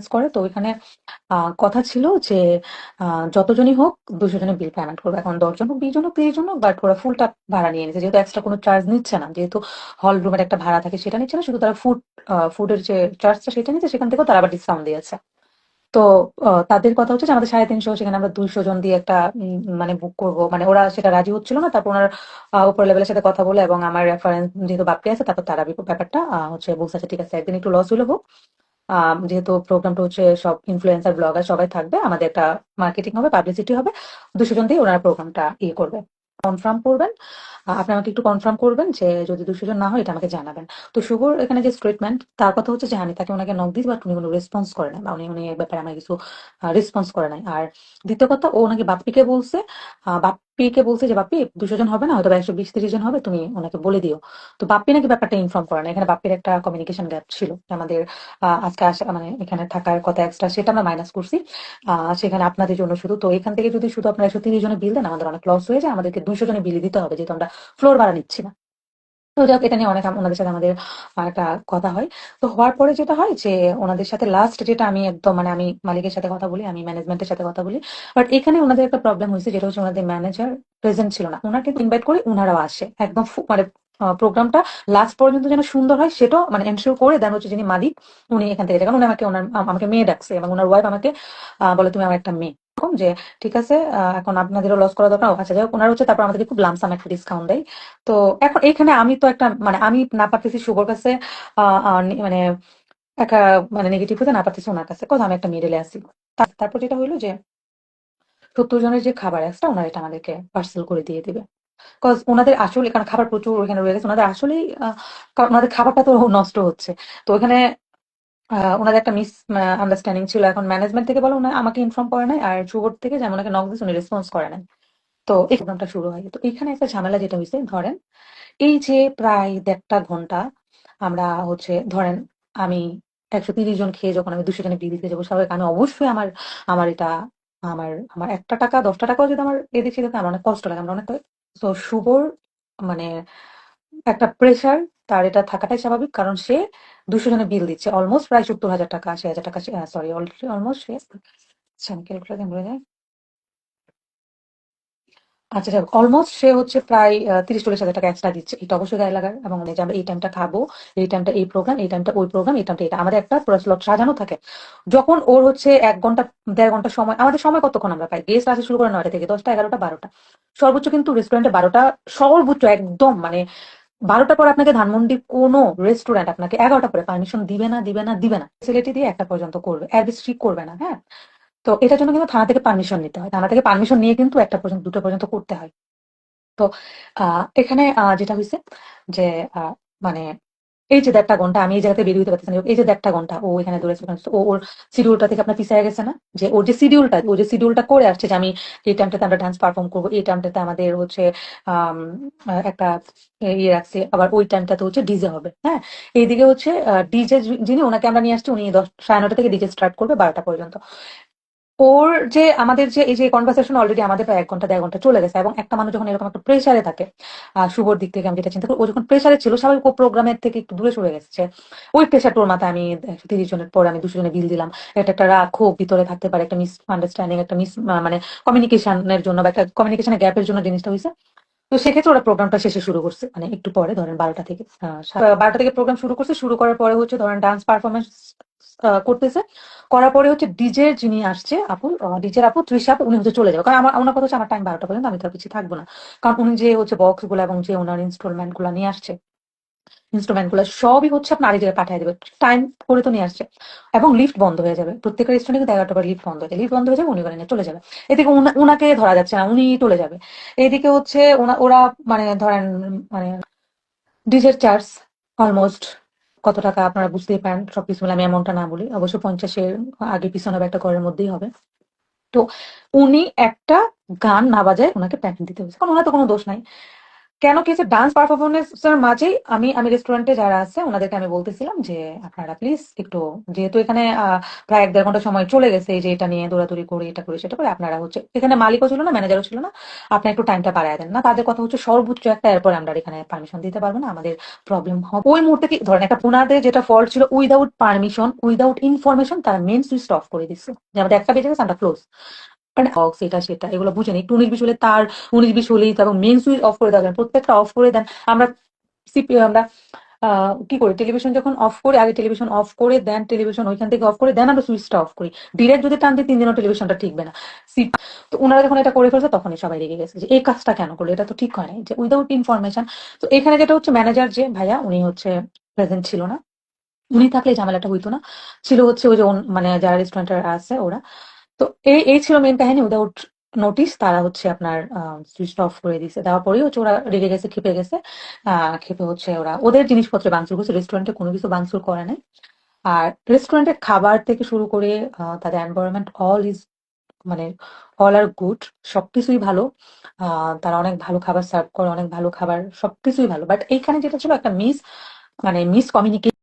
Performance করে, তো ওইখানে কথা ছিল যে যতজনই হোক দুশো জনের বিল পেমেন্ট করবে। এখন দশজন হোক বিশ জন হোক তিরিশ জন হোক বাট ওরা ফুলটা ভাড়া নিয়ে নিচ্ছে যেহেতু এক্সট্রা কোনো চার্জ নিচ্ছে না, যেহেতু হল রুমের একটা ভাড়া থাকে সেটা নিচ্ছে না, শুধু তারা ফুড ফুডের যে চার্জটা সেটা নিচ্ছে, সেখান থেকেও তারা আবার ডিসকাউন্ট দিয়েছে। তো তাদের কথা হচ্ছে যে, আমাদের সাড়ে তিনশো, সেখানে আমরা দুইশো জন দিয়ে একটা মানে বুক করব। মানে ওরা সেটা রাজি হচ্ছিল না, তারপর ওনার উপর লেভেলের সাথে কথা বলে এবং আমার রেফারেন্স যেহেতু বাপ্পি আছে, তারপর তারা ব্যাপারটা হচ্ছে বলছে ঠিক আছে, একদিন একটু লস হইল হোক। যেহেতু প্রোগ্রামটা হচ্ছে সব ইনফ্লুয়েন্সার ব্লগার সবাই থাকবে, আমাদের একটা মার্কেটিং হবে পাবলিসিটি হবে দুশো জন দিয়ে ওনারা প্রোগ্রামটা ইয়ে করবে কনফার্ম করবেন। আপনি আমাকে একটু কনফার্ম করবেন যে যদি দুশো জন না হয়, এটা আমাকে জানাবেন। তো শুভর এখানে যে স্টেটমেন্ট তার কথা হচ্ছে যে আমি তাকে ওনাকে নক দিই বাট উনি কোনো রেসপন্স করে বা উনি উনি এই ব্যাপারে আমার কিছু রেসপন্স করে নাই। আর দ্বিতীয় কথা, ও নাকি বাপ্পিকে বলছে বাপ্পিকে বলছে যে, বাপ্পি দুশো জন হবে না হয়তো একশো বিশ তিরিশ জন হবে, তুমি ওনাকে বলে দিও। তো বাপ্পি নাকি ব্যাপারটা ইনফর্ম করে না এখানে বাপ্পির একটা কমিউনিকেশন গ্যাপ ছিল আমাদের আজকে আসা মানে এখানে থাকার কথা এক্সট্রা সেটা আমরা মাইনাস করছি। সেখানে আপনাদের জন্য শুধু, তো এখান থেকে যদি শুধু আপনারা একশো তিরিশ জনের বিল দেন, আমাদের অনেক লস হয়ে যায়, আমাদেরকে দুশো জনের বিল দিতে হবে, যেহেতু আমরা ফ্লোর ভাড়া নিচ্ছি না। তো যাক এটা নিয়ে অনেক ওনাদের সাথে আমাদের একটা কথা হয়। তো হওয়ার পরে যেটা হয় যে, ওনাদের সাথে লাস্ট যেটা আমি একদম মানে আমি মালিকের সাথে কথা বলি, আমি ম্যানেজমেন্টের সাথে কথা বলি বাট এখানে ওনাদের একটা প্রবলেম হয়েছে, যেটা হচ্ছে ওনাদের ম্যানেজার প্রেজেন্ট ছিল না। ওনাকে ইনভাইট করে ওনারাও আসে, একদম মানে প্রোগ্রামটা লাস্ট পর্যন্ত যেন সুন্দর হয় সেটাও মানে এনশিওর করে দেন হচ্ছে যিনি মালিক, উনি এখান থেকে কারণ উনি আমাকে ওনার আমাকে মেয়ে ডাকছে এবং ওনার ওয়াইফ আমাকে বলে, তুমি আমার একটা মেয়ে। যে, ঠিক আছে এখন আপনাদেরও লস করা দরকার আচ্ছা যাই হোক। ওনার হচ্ছে তারপর আমাদেরকে খুব লামসাম একটা ডিসকাউন্ট দেয়। তো এখন এখানে আমি তো একটা মানে আমি না পারতেছি শুভর কাছে মানে একটা মানে নেগেটিভ হতে না পারতেছি ওনার কাছে। কথা আমি একটা মিডলে আসি তারপর যেটা হইল যে, সত্তর জনের যে খাবার এক্সট্রা ওনার এটা আমাদেরকে পার্সেল করে দিয়ে দিবে। কজ ওনাদের আসলে, কারণ খাবার প্রচুর ওখানে রয়ে গেছে, ওনাদের আসলেই কারণ ওনাদের খাবারটা তো নষ্ট হচ্ছে। তো ওখানে ওনাদের একটা মিস আন্ডারস্ট্যান্ডিং ছিল। এখন ম্যানেজমেন্ট থেকে বলো ওনা আমাকে ইনফর্ম করে নাই, আর শুভর থেকে যেমন ওনাকে নক দিয়েছে, উনি রেসপন্স করে নাই। তো এই প্রোগ্রামটা শুরু হয়। তো এখানে একটা ঝামেলা যেটা হয়েছে, ধরেন, এই যে প্রায় দেড়টা ঘণ্টা আমরা হচ্ছে, ধরেন, আমি একশো তিরিশ জন খেয়ে যখন আমি দুশো জনে বিল দিতে যাব স্বাভাবিক আমি অবশ্যই আমার আমার এটা, আমার আমার একটা টাকা, দশটা টাকাও যদি আমার এদিক সেদিকে আমার অনেক কষ্ট লাগে, আমরা অনেক তো শুভর মানে একটা প্রেশার তার এটা থাকাটাই স্বাভাবিক কারণ সে দুশো জনে বিল দিচ্ছে। অলমোস্ট প্রায় সত্তর হাজার টাকা, আশি হাজার টাকা সরি অলমোস্ট সে আচ্ছা ক্যালকুলেটার বলে যাই। আচ্ছা যাক অলমোস্ট সে হচ্ছে প্রায় তিরিশ চল্লিশ হাজার টাকা এক্সট্রা দিচ্ছে। এটা অবশ্যই গায়ে লাগার এবং যে আমরা এই টাইমটা খাব, এই টাইমটা এই প্রোগ্রাম এই টাইমটা ওই প্রোগ্রাম এই টাইমটা এটা। আমাদের একটা স্লট সাজানো থাকে। যখন ওর হচ্ছে এক ঘণ্টা, দেড় ঘণ্টা সময়, আমাদের সময় কতক্ষণ আমরা পাই? গেস্ট আসে শুরু করে নয়টা থেকে দশটা, এগারোটা, বারোটা। সর্বোচ্চ কিন্তু রেস্টুরেন্টে বারোটা, সর্বোচ্চ একদম মানে বারোটা পর আপনাকে ধানমন্ডির কোনো রেস্টুরেন্ট আপনাকে এগারোটা পরে পারমিশন দিবে না দিবে না দিবে না। ফেসিলিটি দিয়ে একটা পর্যন্ত করবে বেশি করবে না হ্যাঁ? তো এটার জন্য কিন্তু থানা থেকে পারমিশন নিতে হয়। থানা থেকে পারমিশন নিয়ে কিন্তু একটা পর্যন্ত, দুটো পর্যন্ত করতে হয়। তো এখানে যেটা হয়েছে যে মানে এই যে দেড়টা ঘণ্টা, আমি এই জায়গাতে বেরিয়ে হতে পারতেছি এই যে দেড়টা ঘণ্টা, ও এখানে দূরে ও ওর শিডিউলটা থেকে আপনার পিছিয়ে গেছে না? যে ওর যে শিডিউলটা ও যে শিডিউলটা করে আসছে যে আমি এই টাইমটাতে আমরা ডান্স পারফর্ম করব, এই টাইমটাতে আমাদের হচ্ছে একটা ইয়ে রাখছে, আবার ওই টাইমটাতে হচ্ছে ডিজে হবে হ্যাঁ? এইদিকে হচ্ছে ডিজে যিনি, ওনাকে আমরা নিয়ে আসছি, উনি দশ, সাড়ে নটা থেকে ডিজে স্টার্ট করবে বারোটা পর্যন্ত। ওর যে আমাদের যে এই যে কনভারসেশন অলরেডি আমাদের প্রায় এক ঘণ্টা, দেড় ঘণ্টা চলে গেছে এবং একটা মানুষ যখন এরকম একটা প্রেসারে থাকে শুভর দিক থেকে আমি যেটা চিন্তা করি, ও যখন প্রেসারে ছিল, স্বাভাবিক ও প্রোগ্রামের থেকে একটু দূরে সরে গেছে। ওই প্রেশার তোর মাথায় আমি তিরিশ জনের পর আমি দুশো জনে বিল দিলাম। এটা একটা খুব ভিতরে থাকতে পারে, একটা মিস আন্ডারস্ট্যান্ডিং একটা মিস মানে কমিউনিকেশনের জন্য বা একটা কমিউনিকেশনের গ্যাপের জন্য জিনিসটা হয়েছে তো সেক্ষেত্রে ওরা প্রোগ্রামটা শেষে শুরু করছে মানে একটু পরে, ধরেন বারোটা থেকে বারোটা থেকে প্রোগ্রাম শুরু করছে, শুরু করার পরে হচ্ছে ধরেন ডান্স পারফরমেন্স করতেছে। করার পরে হচ্ছে ডিজে যিনি আসছে, আপু ডিজের আপু, তৃষা আপু উনি হচ্ছে চলে যাবে। কারণ আমার, ওনার কথা হচ্ছে আমার টাইম বারোটা পর্যন্ত, আমি তো আর পিছিয়ে থাকব না। কারণ উনি যে হচ্ছে বক্সগুলো এবং যে ওনার ইনস্টলমেন্টগুলো নিয়ে আসছে ইনস্ট্রুমেন্টগুলো সবই হচ্ছে আপনার আরেক পাঠিয়ে দেবে। টাইম করে তো নিয়ে আসছে। এবং লিফট বন্ধ হয়ে যাবে। প্রত্যেকের রেস্টুরেন্টে কিন্তু এগারোটা লিফট বন্ধ হয়ে লিফট বন্ধ হয়ে যাবে, উনি নিয়ে চলে যাবে। এদিকে উনা- উনাকে ধরা যাচ্ছে না, উনি চলে যাবে। এদিকে হচ্ছে ওরা মানে ধরেন মানে ডিজের চার্জ অলমোস্ট কত টাকা আপনারা বুঝতেই পারেন, সব সবকিছু মিলে আমি এমনটা না বলি, অবশ্য পঞ্চাশের আগে পিছনে হবে, একটা ঘরের মধ্যেই হবে। তো উনি একটা গান না বাজায় ওনাকে পেমেন্ট দিতে হয়েছে। কারণ ওনার তো কোনো দোষ নাই। কেন কি হচ্ছে ডান্স পারফরমেন্সের মাঝেই আমি আমি রেস্টুরেন্টে যারা আছে, ওনাদেরকে আমি বলতেছিলাম যে, আপনারা প্লিজ একটু, যেহেতু এখানে প্রায় এক দেড় ঘণ্টা সময় চলে গেছে, এই যে এটা নিয়ে দৌড়াদৌড়ি করে, এটা করে, সেটা করে, আপনারা হচ্ছে, এখানে মালিকও ছিল না ম্যানেজারও ছিল না আপনারা একটু টাইমটা বাড়ায় দেন। না, তাদের কথা হচ্ছে সর্বোচ্চ একটা, এরপর আমরা এখানে পারমিশন দিতে পারব না, আমাদের প্রবলেম হবে। ওই মুহূর্তে কি, ধরেন একটা ওনাদের যেটা ফল্ট ছিল উইদাউট পারমিশন উইদাউট ইনফরমেশন তারা মেন সুইচ অফ করে দিচ্ছে যে আমাদের একটা বেজে গেছে, আমরা ক্লোজ হক্স এটা, সেটা, এগুলো বুঝেন একটু উনিশ বিশ হলে তার, উনিশ বিশ হলেই তারপর মেন সুইচ অফ করে দেবেন প্রত্যেকটা অফ করে দেন। আমরা সিপি আমরা কি করি? টেলিভিশন যখন অফ করে, আগে টেলিভিশন অফ করে দেন টেলিভিশন ওইখান থেকে অফ করে দেন আমরা সুইচটা অফ করি। ডিরেক্ট যদি টান দিই তিন দিনও টেলিভিশনটা ঠিকবে না। সিপ তো ওনারা যখন এটা করে ফেলছে, তখনই সবাই রেগে গেছে যে, এই কাজটা কেন করল? এটা তো ঠিক হয় যে উইদাউট ইনফরমেশন তো এখানে যেটা হচ্ছে ম্যানেজার যে, ভাইয়া, উনি হচ্ছে প্রেজেন্ট ছিল না। উনি থাকলে ঝামেলাটা হইতো না। ছিল হচ্ছে ওই যে মানে যারা রেস্টুরেন্টার আছে, ওরা। তো এই এই ছিল মেন কাহিনী উইদাউট নোটিস তারা হচ্ছে আপনার সুইচ অফ করে দিয়েছে। দেওয়ার পরেই হচ্ছে ওরা রেগে গেছে খেপে গেছে। খেপে হচ্ছে ওরা, ওদের জিনিসপত্র ভাঙচুর করছে রেস্টুরেন্টে কোনো কিছু ভাঙচুর করে নাই। আর রেস্টুরেন্টের খাবার থেকে শুরু করে তাদের এনভায়রনমেন্ট অল ইজ মানে অল আর গুড সবকিছুই ভালো। তারা অনেক ভালো খাবার সার্ভ করে, অনেক ভালো খাবার, সবকিছুই ভালো। বাট এইখানে যেটা ছিল একটা মিস মানে মিস কমিউনিকেশন